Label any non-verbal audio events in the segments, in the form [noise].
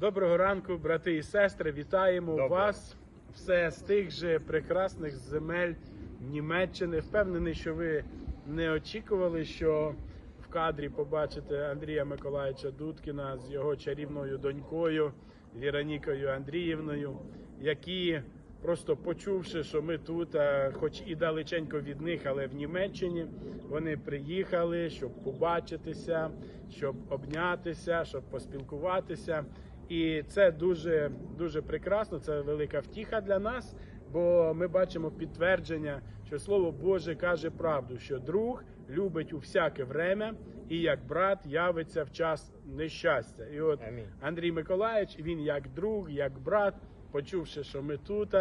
Доброго ранку, брати і сестри. Вітаємо Доброго. вас. Все з тих же прекрасних земель Німеччини. Впевнений, що ви не очікували, що в кадрі побачите Андрія Миколаївича Дудкіна з його чарівною донькою Віронікою Андріївною, які просто почувши, що ми тут, хоч і далеченько від них, але в Німеччині, вони приїхали, щоб побачитися, щоб обнятися, щоб поспілкуватися. І це дуже дуже прекрасно. Це велика втіха для нас, бо ми бачимо підтвердження, що слово Боже каже правду, що друг любить у всяке время, і як брат явиться в час нещастя. І от Андрій Миколаївич, він як друг, як брат, почувши, що ми тут,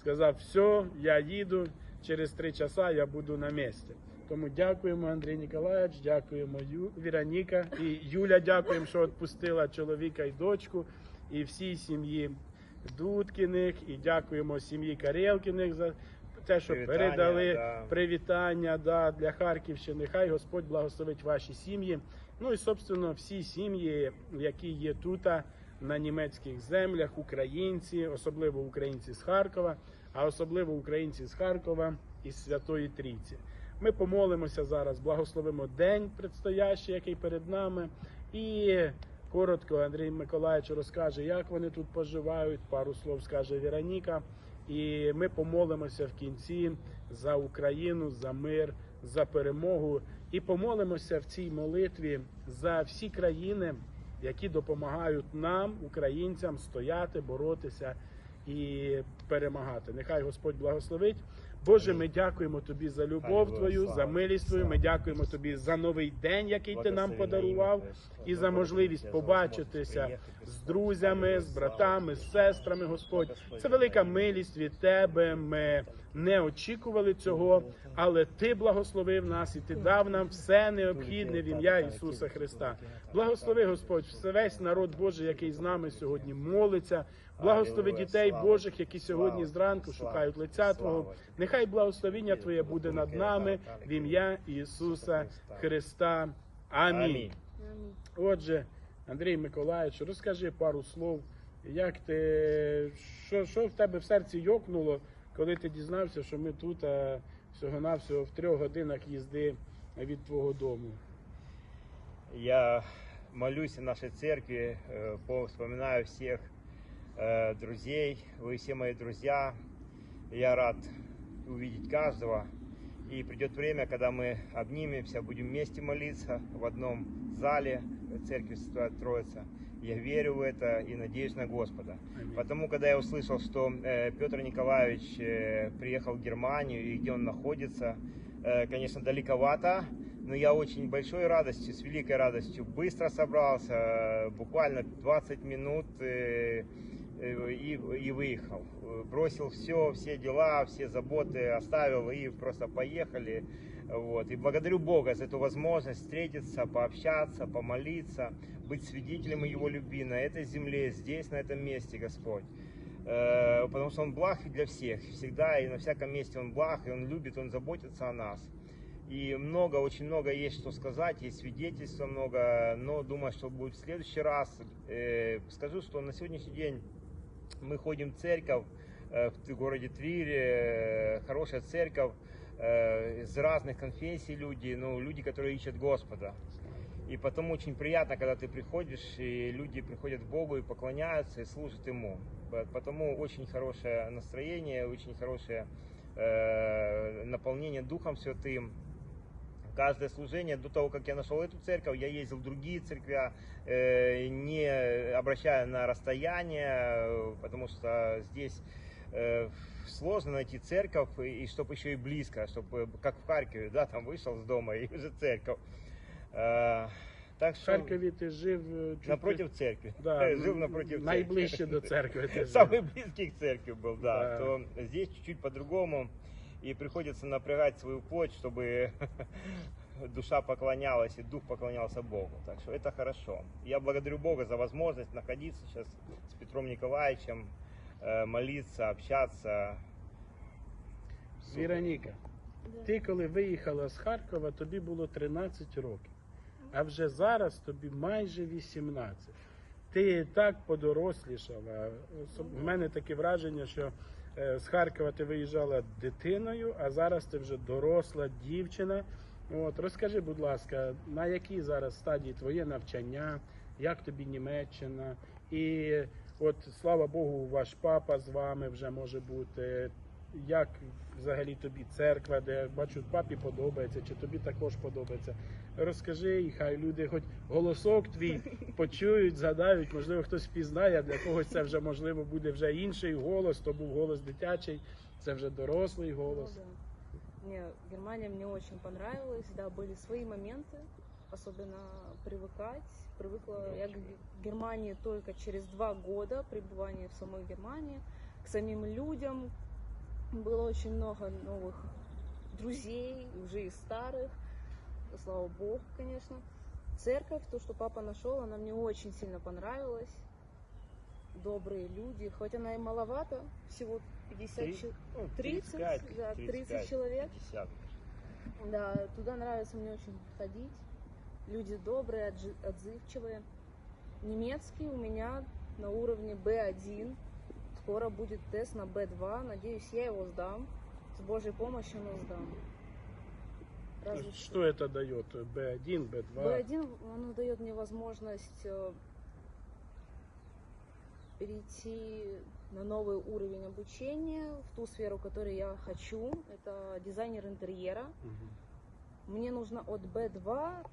сказав: все, я їду. Через три часа я буду на місці. Тому дякуємо, Андрій Ніколаєвич, дякуємо Ю... Віроніка і Юля. Дякуємо, що відпустила чоловіка і дочку, і всій сім'ї Дудкіних, і дякуємо сім'ї Карелкіних за те, що Привітання, передали да. привітання да, для Харківщини. Хай Господь благословить ваші сім'ї. Ну і собственно всі сім'ї, які є тут на німецьких землях, українці, особливо українці з Харкова, а особливо українці з Харкова і Святої Трійці. Ми помолимося зараз, благословимо день предстоящий, який перед нами, і коротко Андрій Миколаївич розкаже, як вони тут поживають. Пару слов скаже Віроніка. І ми помолимося в кінці за Україну, за мир, за перемогу. І помолимося в цій молитві за всі країни, які допомагають нам, українцям, стояти, боротися і перемагати. Нехай Господь благословить. Боже, ми дякуємо тобі за любов Твою, за милість Твою. Ми дякуємо тобі за новий день, який ти нам подарував, і за можливість побачитися з друзями, з братами, з сестрами. Господь, це велика милість від тебе. Ми не очікували цього, але ти благословив нас і ти дав нам все необхідне в ім'я Ісуса Христа. Благослови Господь, весь народ Божий, який з нами сьогодні молиться. Благослови дітей Божих, які сьогодні зранку шукають лиця Твого. Нехай благословіння Твоє буде над нами в ім'я Ісуса Христа. Амінь. Отже, Андрій Миколаївич, розкажи пару слов, як ти що, що в тебе в серці йокнуло, коли ти дізнався, що ми тут а, всього-навсього в трьох годинах їзди від твого дому. Я молюсь в нашей церкви, вспоминаю всех э, друзей. Вы все мои друзья. Я рад увидеть каждого. И придет время, когда мы обнимемся, будем вместе молиться в одном зале церкви Святая Троица. Я верю в это и надеюсь на Господа. Аминь. Потому, когда я услышал, что э, Петр Николаевич э, приехал в Германию и где он находится, э, конечно, далековато, но я очень большой радостью, с великой радостью быстро собрался, э, буквально 20 минут э, э, и, и выехал. Э, Бросил все, все дела, все заботы оставил и просто поехали. Вот. И благодарю Бога за эту возможность встретиться, пообщаться, помолиться, быть свидетелем Его любви на этой земле, здесь, на этом месте, Господь. Э, Потому что Он благ для всех, всегда и на всяком месте Он благ, и Он любит, Он заботится о нас. И много, очень много есть что сказать, есть свидетельства много, но думаю, что будет в следующий раз. Э, Скажу, что на сегодняшний день мы ходим в церковь э, в городе Трире, э, хорошая церковь, э, из разных конфессий люди, ну, люди, которые ищут Господа. И потом очень приятно, когда ты приходишь, и люди приходят к Богу и поклоняются, и служат Ему. По- Потому очень хорошее настроение, очень хорошее наполнение Духом Святым. Каждое служение, до того, как я нашел эту церковь, я ездил в другие церкви, э, не обращая на расстояние, э, потому что здесь э, сложно найти церковь, и, чтобы еще и близко, чтобы как в Харькове, да, там вышел с дома и уже церковь. Э, так В что Харкові ти жив чуть напротив церкви. да, Жил напротив найближче церкви. до церкви. Ти жив. [laughs] Самый близкий к церкви был, да. Да. То здесь чуть-чуть по-другому И приходится напрягать свою плоть, чтобы [laughs] душа поклонялась и дух поклонялся Богу. Так что это хорошо. Я благодарю Бога за возможность находиться сейчас с Петром Николаевичем, э, молиться, общаться. Супер. Віроніка, ти коли виїхала з Харкова, тобі було 13 років, а вже зараз тобі майже 18. ти так подорослішала. Особ- В мене таке враження, що е, з Харкова ти виїжджала дитиною, а зараз ти вже доросла дівчина. От розкажи, будь ласка, на якій зараз стадії твоє навчання, як тобі Німеччина? І от слава Богу, ваш папа з вами вже може бути. Як взагалі тобі церква, де бачу, папі подобається, чи тобі також подобається? Розкажи, і хай люди, хоч голосок твій [laughs] почують, згадають, можливо, хтось впізнає, а для когось це вже можливо буде вже інший голос, то був голос дитячий, це вже дорослий Ну голос. да. Не, Германия мне очень понравилась, да, были свои моменты, особенно привыкать. Привыкла я к Германии только через два года пребывания в самой Германии, к самим людям. Было очень много новых друзей, уже и старых, слава богу, конечно. Церковь, то, что папа нашел, она мне очень сильно понравилась. Добрые люди, хоть она и маловато, всего 50 Три- человек. Ну, 30, да, 30 человек. 50. Да, туда нравится мне очень ходить. Люди добрые, отзывчивые. Немецкий у меня на уровне B1. Скоро будет тест на B2. Надеюсь, я его сдам. С Божьей помощью, но сдам. Разве Что это дает? Б1, Б2? B1 оно дает мне возможность э, перейти на новый уровень обучения в ту сферу, которую я хочу. Это дизайнер интерьера. Мгм. Мне нужно от B2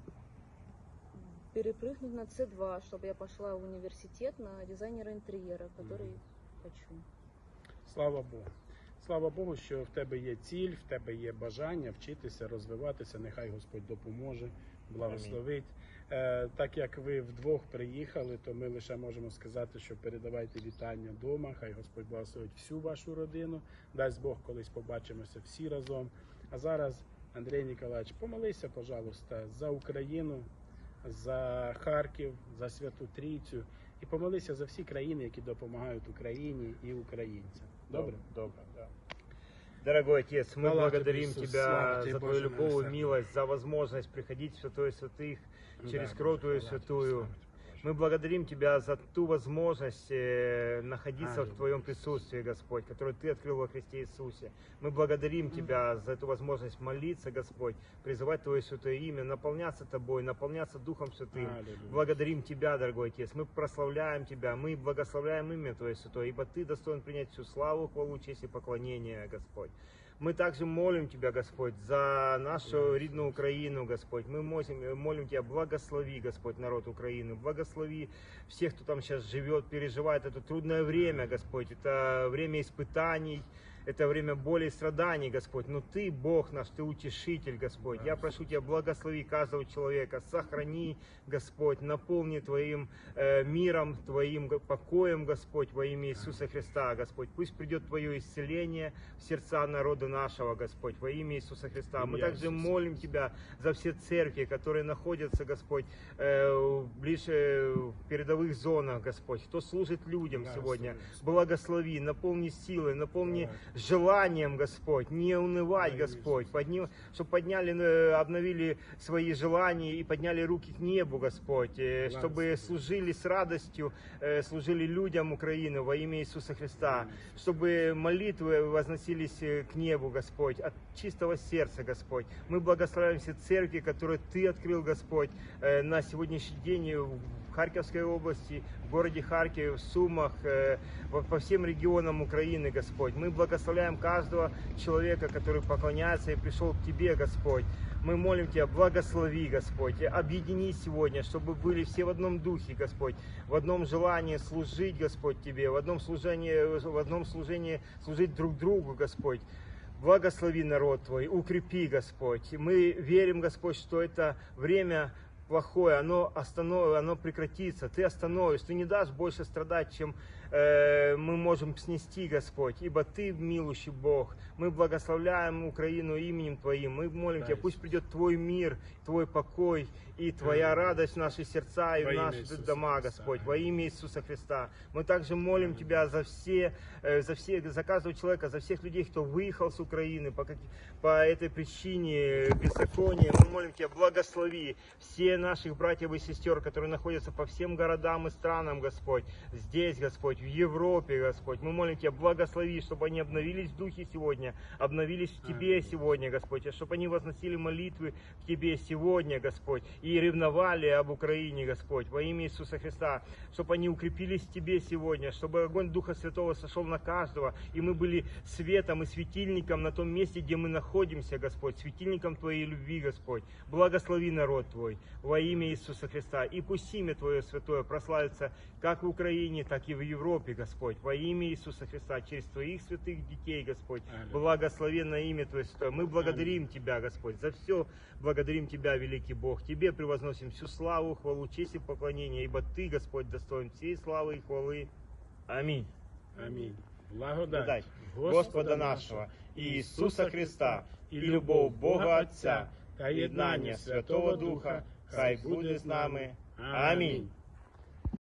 перепрыгнуть на C2, чтобы я пошла в университет на дизайнера интерьера, который хочу. Слава Богу. Слава Богу, що в тебе є ціль, в тебе є бажання вчитися, розвиватися. Нехай Господь допоможе, благословить. Е, так як ви вдвох приїхали, то ми лише можемо сказати, що передавайте вітання вдома. Хай Господь благословить всю вашу родину. Дасть Бог колись побачимося всі разом. А зараз, Андрій Ніколаєвич, помолися, пожалуйста, за Україну, за Харків, за Святу Трійцю. І помолися за всі країни, які допомагають Україні і українцям. Добре? Добро, да. Дорогой Отец, мы Слава благодарим тебе, Иисус, Тебя слава тебе, за Твою Боже любовь и милосердный. милость, за возможность приходить в Святое Святых через Да, кровь Боже, Твою слава тебе, святую. Мы благодарим Тебя за ту возможность э, находиться Аллилуйя, в Твоем присутствии, Господь, которую Ты открыл во Христе Иисусе. Мы благодарим Тебя за эту возможность молиться, Господь, призывать Твое святое имя, наполняться Тобой, наполняться Духом Святым. Аллилуйя. Благодарим Тебя, дорогой Отец. Мы прославляем Тебя, мы благословляем имя Твое Святое, ибо Ты достоин принять всю славу, хвалу, честь и поклонение, Господь. Мы также молим Тебя, Господь, за нашу рідну Украину, Господь. Мы молим, молим Тебя, благослови, Господь, народ Украины. Благослови всех, кто там сейчас живет, переживает это трудное время, Господь. Это время испытаний, это время боли и страданий, Господь. Но Ты, Бог наш, Ты утешитель, Господь. Я прошу Тебя, благослови каждого человека, сохрани, Господь, наполни Твоим э, миром, Твоим покоем, Господь, во имя Иисуса Христа, Господь. Пусть придет Твое исцеление в сердца народа нашего, Господь, во имя Иисуса Христа. Мы также молим Тебя за все церкви, которые находятся, Господь, э, ближе в передовых зонах, Господь. Кто служит людям сегодня, благослови, наполни силой, наполни. Желанием, Господь, не унывать, Господь, Иисуса. подни, чтобы подняли, э, обновили свои желания и подняли руки к небу, Господь, э, чтобы служили с радостью, э, служили людям Украины во имя Иисуса Христа, чтобы молитвы возносились к небу, Господь, от чистого сердца, Господь. Мы благословляем все церкви, которые Ты открыл, Господь, на сегодняшний день в Харьковской области, в городе Харькове, в Сумах, э, по всем регионам Украины, Господь. Мы благословляем каждого человека, который поклоняется и пришел к Тебе, Господь. Мы молим Тебя, благослови, Господь, объедини сегодня, чтобы были все в одном духе, Господь, в одном желании служить, Господь, Тебе, в одном служении, в одном служении служить друг другу, Господь. Благослови народ Твой, укрепи, Господь. Мы верим, Господь, что это время плохое, оно останов... оно прекратится, ты остановишь, ты не дашь больше страдать, чем э, мы можем снести, Господь, ибо ты милующий Бог. Мы благословляем Украину именем Твоим, мы молим Да, Тебя, пусть придет Твой мир, Твой покой и Твоя радость в наши сердца и Во в наши Иисуса дома, Христа. Господь, во имя Иисуса Христа. Мы также молим Тебя за все, э, за все, за каждого человека, за всех людей, кто выехал с Украины по, по этой причине э, беззакония. Мы молим Тебя, благослови все наших братьев и сестер, которые находятся по всем городам и странам, Господь, здесь, Господь, в Европе, Господь. Мы молим Тебя, благослови, чтобы они обновились в духе сегодня, обновились в Тебе сегодня, Господь, а чтобы они возносили молитвы к Тебе сегодня, Господь, и ревновали об Украине, Господь, во имя Иисуса Христа, чтобы они укрепились в Тебе сегодня, чтобы огонь Духа Святого сошел на каждого, и мы были светом и светильником на том месте, где мы находимся, Господь, светильником Твоей любви, Господь. Благослови народ Твой во имя Иисуса Христа, и пусть имя Твое Святое прославится как в Украине, так и в Европе, Господь, во имя Иисуса Христа, через Твоих святых детей, Господь. Аллилуйя. Благословенное имя Твое Святое. Мы благодарим Тебя, Господь, за все. Благодарим Тебя, великий Бог. Тебе превозносим всю славу, хвалу, честь и поклонение, ибо Ты, Господь, достоин всей славы и хвалы. Аминь. Амінь. Благодать Благодать Господа нашего Иисуса Христа и любовь Бога Отца та єднання Святого Духа, хай буде з нами. Амінь.